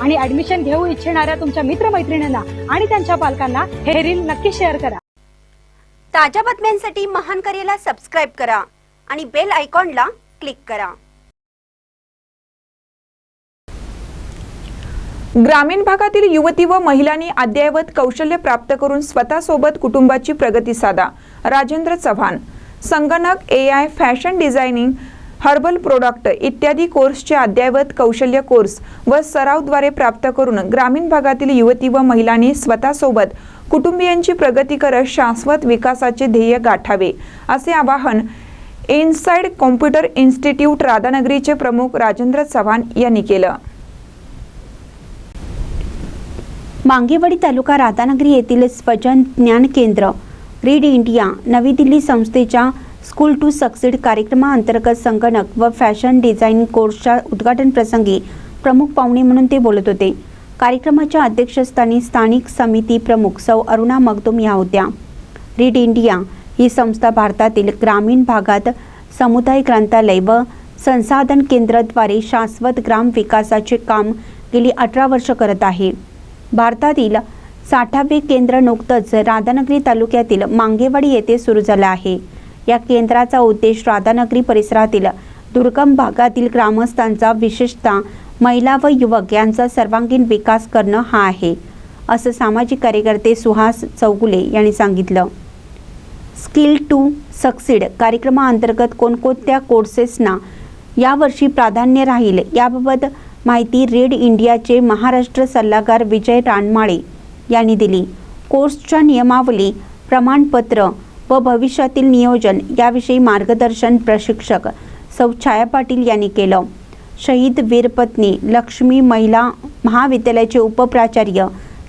आणि ऍडमिशन घेऊ इच्छिणाऱ्या तुमच्या मित्रमैत्रिणींना आणि त्यांच्या पालकांना हे रील नक्की शेअर करा. ताज्या बातम्यांसाठी महान करेला सबस्क्राईब करा आणि बेल आयकॉनला क्लिक करा. ग्रामीण भागातील युवती व महिलांनी अद्ययावत कौशल्य प्राप्त करून स्वतःसोबत कुटुंबाची प्रगती साधा. राजेंद्र चव्हाण संगणक A I fashion designing herbal product इत्यादी कोर्सचे अद्ययावत कौशल्य कोर्स व सरावद्वारे प्राप्त करून ग्रामीण भागातील युवती व महिलांनी स्वतःसोबत कुटुंबियांची प्रगती करत शाश्वत विकासाचे ध्येय गाठावे असे आवाहन इनसाइड कॉम्प्युटर इन्स्टिट्यूट राधानगरीचे प्रमुख राजेंद्र चव्हाण यांनी केलं. मांगेवाडी तालुका राधानगरी येथील स्वजन ज्ञान केंद्र रीड इंडिया नवी दिल्ली संस्थेच्या स्कूल टू सक्सीड कार्यक्रमाअंतर्गत संगणक व फॅशन डिझाईन कोर्सच्या उद्घाटन प्रसंगी प्रमुख पाहुणे म्हणून ते बोलत होते. कार्यक्रमाच्या अध्यक्षस्थानी स्थानिक समिती प्रमुख सौ अरुणा मगदुम या होत्या. रीड इंडिया ही संस्था भारतातील ग्रामीण भागात समुदाय ग्रंथालय व संसाधन केंद्राद्वारे शाश्वत ग्राम विकासाचे काम गेली अठरा वर्ष करत आहे. भारतातील साठावे केंद्र नुकतंच राधानगरी तालुक्यातील मांगेवाडी येथे सुरू झालं आहे. या केंद्राचा उद्देश राधानगरी परिसरातील दुर्गम भागातील ग्रामस्थांचा विशेषतः महिला व युवक यांचा सर्वांगीण विकास करणं हा आहे असं सामाजिक कार्यकर्ते सुहास चौगुले यांनी सांगितलं. स्किल टू सक्सीड कार्यक्रमाअंतर्गत कोणकोणत्या कोर्सेसना यावर्षी प्राधान्य राहील याबाबत माहिती रेड इंडियाचे महाराष्ट्र सल्लागार विजय रानमाळे यांनी दिली. कोर्सच्या नियमावली प्रमाणपत्र व भविष्यातील नियोजन याविषयी मार्गदर्शन प्रशिक्षक सौ. छाया पाटील यांनी केलं. शहीद वीरपत्नी लक्ष्मी महिला महाविद्यालयाचे उपप्राचार्य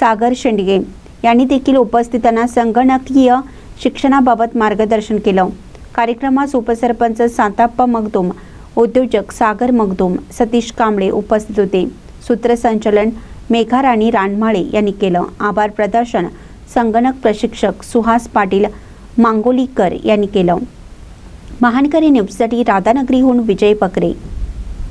सागर शेंडगे यांनी देखील उपस्थितांना संगणकीय शिक्षणाबाबत मार्गदर्शन केलं. कार्यक्रमास उपसरपंच सांताप्पा मगदुम उद्योजक सागर मगदुम सतीश कांबळे उपस्थित होते. सूत्रसंचलन मेघाराणी रानमाळे यांनी केलं. आभार प्रदर्शन संगणक प्रशिक्षक सुहास पाटील मांगोलीकर यांनी केलं. महानकरी न्यूजसाठी राधानगरीहून विजय बकरे